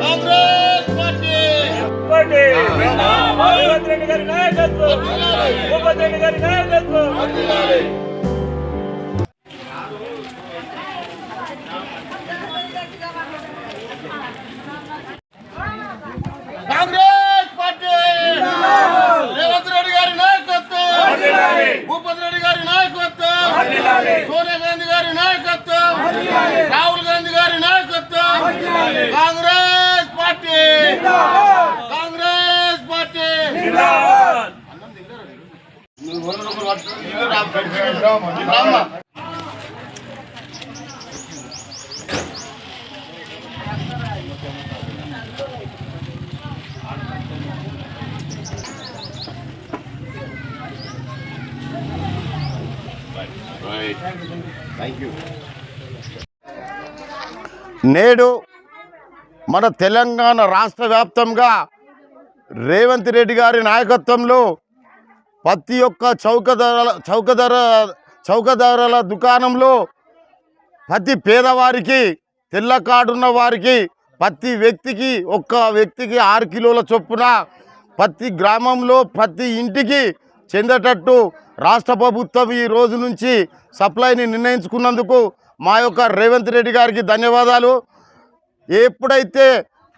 Congress party. Revanth Reddy గారి నాయకత్వం. ఉపతి రెడ్డి గారి నాయకత్వం. నేడు మన తెలంగాణ రాష్ట్ర వ్యాప్తంగా రేవంత్ రెడ్డి గారి నాయకత్వంలో ప్రతి ఒక్క చౌకధరల చౌకధర చౌకధరల దుకాణంలో ప్రతి పేదవారికి తెల్ల కార్డున్న వారికి ప్రతి వ్యక్తికి ఒక్క వ్యక్తికి ఆరు కిలోల చొప్పున ప్రతి గ్రామంలో ప్రతి ఇంటికి చెందేటట్టు రాష్ట్ర ప్రభుత్వం ఈ రోజు నుంచి సప్లైని నిర్ణయించుకున్నందుకు మా యొక్క రేవంత్ రెడ్డి గారికి ధన్యవాదాలు. ఎప్పుడైతే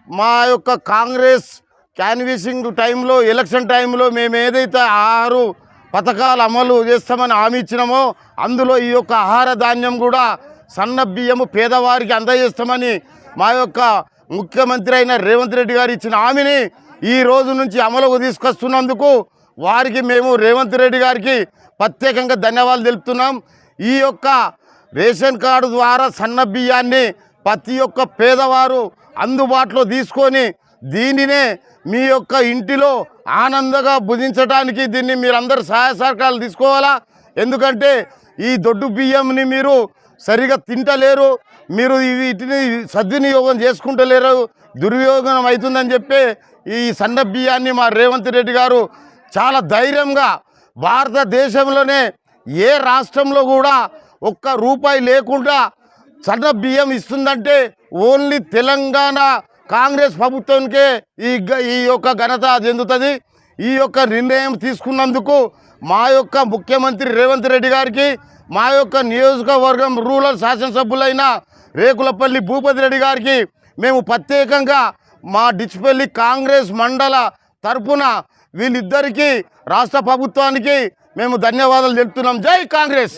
మా యొక్క కాంగ్రెస్ క్యాన్వీసింగ్ టైంలో ఎలక్షన్ టైంలో మేము ఏదైతే ఆరు పథకాలు అమలు చేస్తామని హామీ ఇచ్చినామో అందులో ఈ యొక్క ఆహార ధాన్యం కూడా సన్న బియ్యము పేదవారికి అందజేస్తామని మా యొక్క ముఖ్యమంత్రి అయిన రేవంత్ రెడ్డి గారు ఇచ్చిన హామీని ఈ రోజు నుంచి అమలుకు తీసుకొస్తున్నందుకు వారికి మేము రేవంత్ రెడ్డి గారికి ప్రత్యేకంగా ధన్యవాదాలు తెలుపుతున్నాం. ఈ యొక్క రేషన్ కార్డు ద్వారా సన్న బియ్యాన్ని ప్రతి ఒక్క పేదవారు అందుబాటులో తీసుకొని దీనినే మీ యొక్క ఇంటిలో ఆనందంగా భుజించడానికి దీన్ని మీరందరూ సహాయ సహకారాలు తీసుకోవాలా? ఎందుకంటే ఈ దొడ్డు బియ్యంని మీరు సరిగా తింటలేరు మీరు వీటిని సద్వినియోగం చేసుకుంటలేరు దుర్వినియోగం అవుతుందని చెప్పి ఈ సన్న బియ్యాన్ని మా రేవంత్ రెడ్డి గారు చాలా ధైర్యంగా భారతదేశంలోనే ఏ రాష్ట్రంలో కూడా ఒక్క రూపాయి లేకుండా సన్న బియ్యం ఇస్తుందంటే ఓన్లీ తెలంగాణ కాంగ్రెస్ ప్రభుత్వానికే ఈ గ- ఈ యొక్క ఘనత చెందుతుంది ఈ యొక్క నిర్ణయం తీసుకున్నందుకు మా యొక్క ముఖ్యమంత్రి రేవంత్ రెడ్డి గారికి మా యొక్క నియోజకవర్గం రూరల్ శాసనసభ్యులైన రేకులపల్లి భూపతి రెడ్డి గారికి మేము ప్రత్యేకంగా మా డిచ్పల్లి కాంగ్రెస్ మండల తరపున వీళ్ళిద్దరికీ రాష్ట్ర ప్రభుత్వానికి మేము ధన్యవాదాలు తెలుపుతున్నాం. జై కాంగ్రెస్!